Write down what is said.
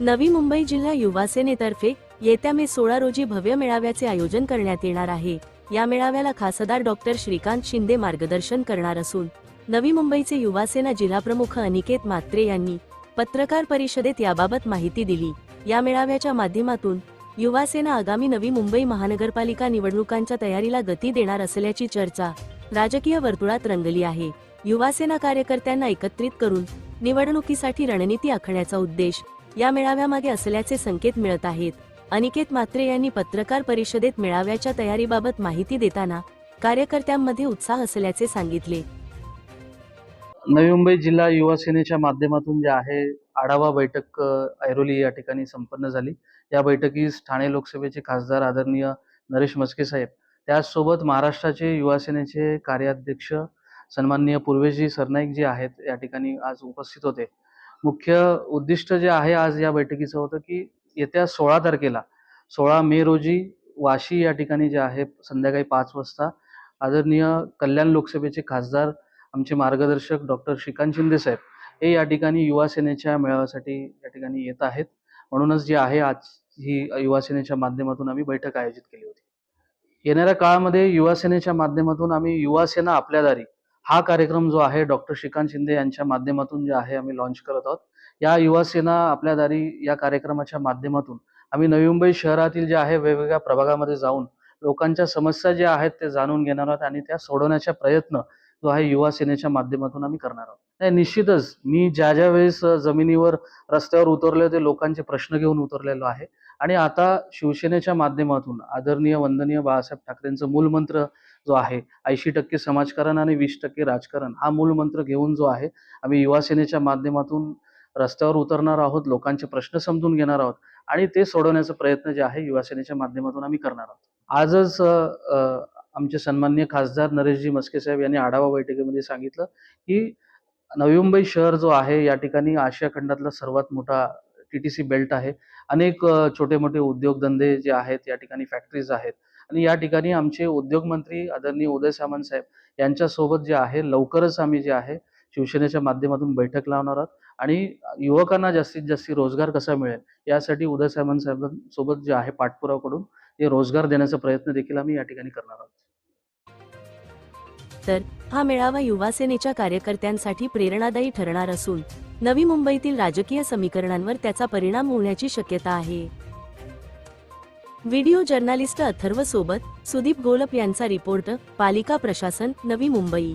नवी मुंबई जिल्हा युवा सेनेतर्फे येत्या मे सोळा रोजी भव्य मेळाव्याचे आयोजन करण्यात येणार आहे. या मेळाव्याला खासदार डॉक्टर श्रीकांत शिंदे मार्गदर्शन करणार असून नवी मुंबईचे युवा सेना जिल्हाप्रमुख अनिकेत मात्रे यांनी पत्रकार परिषदेत याबाबत माहिती दिली. या मेळाव्याच्या माध्यमातून युवा सेना आगामी नवी मुंबई महानगरपालिका निवडणुकांच्या तयारीला गती देणार असल्याची चर्चा राजकीय वर्तुळात रंगली आहे. युवा सेना कार्यकर्त्यांना एकत्रित करून निवडणुकीसाठी रणनीती आखण्याचा उद्देश या मेळाव्यामागे असल्याचे संकेत मिळत आहेत. अनिकेत मात्रे यांनी पत्रकार परिषदेत मेळाव्याच्या तयारीबाबत माहिती देताना कार्यकर्त्यांमध्ये उत्साह असल्याचे सांगितले. नवी मुंबई जिल्हा युवा सेनेच्या माध्यमातून जे आहे आढावा बैठक ऐरोली या ठिकाणी संपन्न झाली. या बैठकीस ठाणे लोकसभेचे खासदार आदरणीय नरेश मस्के साहेब त्याचसोबत महाराष्ट्राचे युवा सेनेचे कार्याध्यक्ष सन्माननीय पूर्वेशजी सरनाईक जे आहेत या ठिकाणी आज उपस्थित होते. मुख्य उद्दिष्ट जे आहे आज या बैठकीचं होतं की येत्या सोळा तारखेला सोळा मे रोजी वाशी या ठिकाणी जे आहे संध्याकाळी पाच वाजता आदरणीय कल्याण लोकसभेचे खासदार आमचे मार्गदर्शक डॉक्टर श्रीकांत शिंदे साहेब हे या ठिकाणी युवा सेनेच्या मेळाव्यासाठी या ठिकाणी येत आहेत. म्हणूनच जे आहे आज ही युवा सेनेच्या माध्यमातून आम्ही बैठक आयोजित केली होती. येणाऱ्या काळामध्ये युवा सेनेच्या माध्यमातून आम्ही युवा सेना आपल्या दारी हा कार्यक्रम जो आहे डॉक्टर श्रीकांत शिंदे यांच्या माध्यमातून जे आहे आम्ही लॉन्च करत आहोत. या युवा सेना आपल्या दारी या कार्यक्रमाच्या माध्यमातून आम्ही नवी मुंबई शहरातील जे आहे वेगवेगळ्या प्रभागामध्ये जाऊन लोकांच्या समस्या ज्या आहेत ते जाणून घेणार आहोत आणि त्या सोडवण्याचा प्रयत्न जो आहे युवा सेनेच्या माध्यमातून आम्ही करणार आहोत. नाही निश्चितच मी ज्या ज्या वेळेस जमिनीवर रस्त्यावर उतरले होते लोकांचे प्रश्न घेऊन उतरलेलो आहे. आणि आता शिवसेनेच्या माध्यमातून आदरणीय वंदनीय बाळासाहेब ठाकरेंचं मूलमंत्र जो आहे ऐंशी टक्के समाजकारण आणि वीस टक्के राजकारण हा मूलमंत्र घेऊन जो आहे आम्ही युवा सेनेच्या माध्यमातून रस्त्यावर उतरणार आहोत लोकांचे प्रश्न समजून घेणार आहोत आणि ते सोडवण्याचा प्रयत्न जे आहे युवासेनेच्या माध्यमातून आम्ही करणार आहोत. आजच आमचे सन्मान्य खासदार नरेशजी मस्के साहेब यांनी आढावा बैठकीमध्ये सांगितलं की नवी मुंबई शहर जो आहे या ठिकाणी आशिया खंडातला सर्वात मोठा टी टी सी बेल्ट आहे. अनेक छोटे मोठे उद्योगधंदे जे आहेत या ठिकाणी फॅक्टरीज आहेत. आणि या ठिकाणी आमचे उद्योगमंत्री आदरणीय उदय सामंत साहेब यांच्यासोबत जे आहे लवकरच आम्ही जे आहे शिवसेनेच्या माध्यमातून बैठक लावणार आहोत. आणि युवकांना जास्तीत जास्त रोजगार कसा मिळेल यासाठी उदय सामंत साहेबांसोबत जे आहे पाठपुरावाकडून ते रोजगार देण्याचा प्रयत्न देखील आम्ही या ठिकाणी करणार आहोत. तर हा मेळावा युवासेनेच्या कार्यकर्त्यांसाठी प्रेरणादायी ठरणार असून नवी मुंबईतील राजकीय समीकरणांवर त्याचा परिणाम होण्याची शक्यता आहे. व्हिडिओ जर्नालिस्ट अथर्व सोबत सुदीप गोलप यांचा रिपोर्ट पालिका प्रशासन नवी मुंबई.